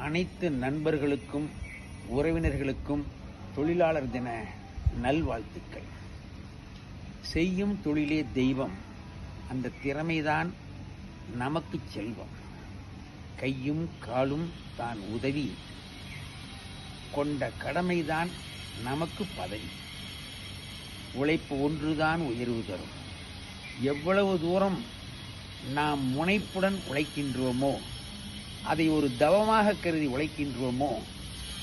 அனைத்து நண்பர்களுக்கும் உறவினர்களுக்கும் தொழிலாளர் தின நல்வாழ்த்துக்கள். செய்யும் தொழிலே தெய்வம். அந்த திறமைதான் நமக்கு செல்வம். கையும் காலும் தான் உதவி. கொண்ட கடமைதான் நமக்கு பதவி. உழைப்பு ஒன்றுதான் உயர்வு தரும். எவ்வளவு தூரம் நாம் முனைப்புடன் உழைக்கின்றோமோ அதை ஒரு தவமாக கருதி உழைக்கின்றோமோ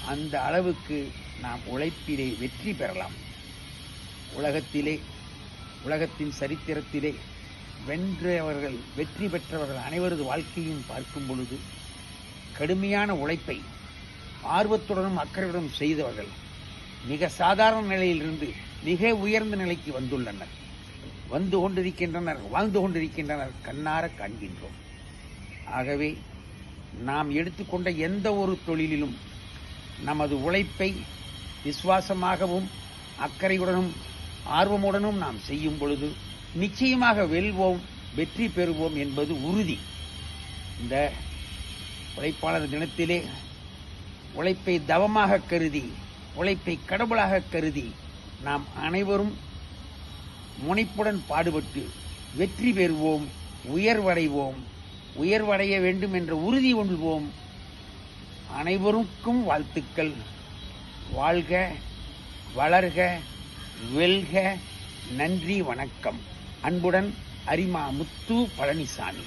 அந்த அளவுக்கு நாம் உழைப்பிலே வெற்றி பெறலாம். உலகத்திலே உலகத்தின் சரித்திரத்திலே வென்றவர்கள் வெற்றி பெற்றவர்கள் அனைவரது வாழ்க்கையும் பார்க்கும் பொழுது கடுமையான உழைப்பை ஆர்வத்துடனும் அக்கறையுடனும் செய்தவர்கள் மிக சாதாரண நிலையிலிருந்து மிக உயர்ந்த நிலைக்கு வந்துள்ளனர். வந்து கொண்டிருக்கின்றனர் வாழ்ந்து கொண்டிருக்கின்றனர் கண்ணார காண்கின்றோம். ஆகவே நாம் எடுத்துக்கொண்ட எந்த ஒரு தொழிலிலும் நமது உழைப்பை விசுவாசமாகவும் அக்கறையுடனும் ஆர்வமுடனும் நாம் செய்யும் பொழுது நிச்சயமாக வெல்வோம் வெற்றி பெறுவோம் என்பது உறுதி. இந்த உழைப்பாளர் தினத்திலே உழைப்பை தவமாக கருதி உழைப்பை கடவுளாக கருதி நாம் அனைவரும் முனைப்புடன் பாடுபட்டு வெற்றி பெறுவோம் உயர்வடைவோம் உயர்வடைய வேண்டும் என்ற உறுதி கொள்வோம். அனைவருக்கும் வாழ்த்துக்கள். வாழ்க வளர்க வெல்க. நன்றி வணக்கம். அன்புடன் அரிமா முத்து பழனிசாமி.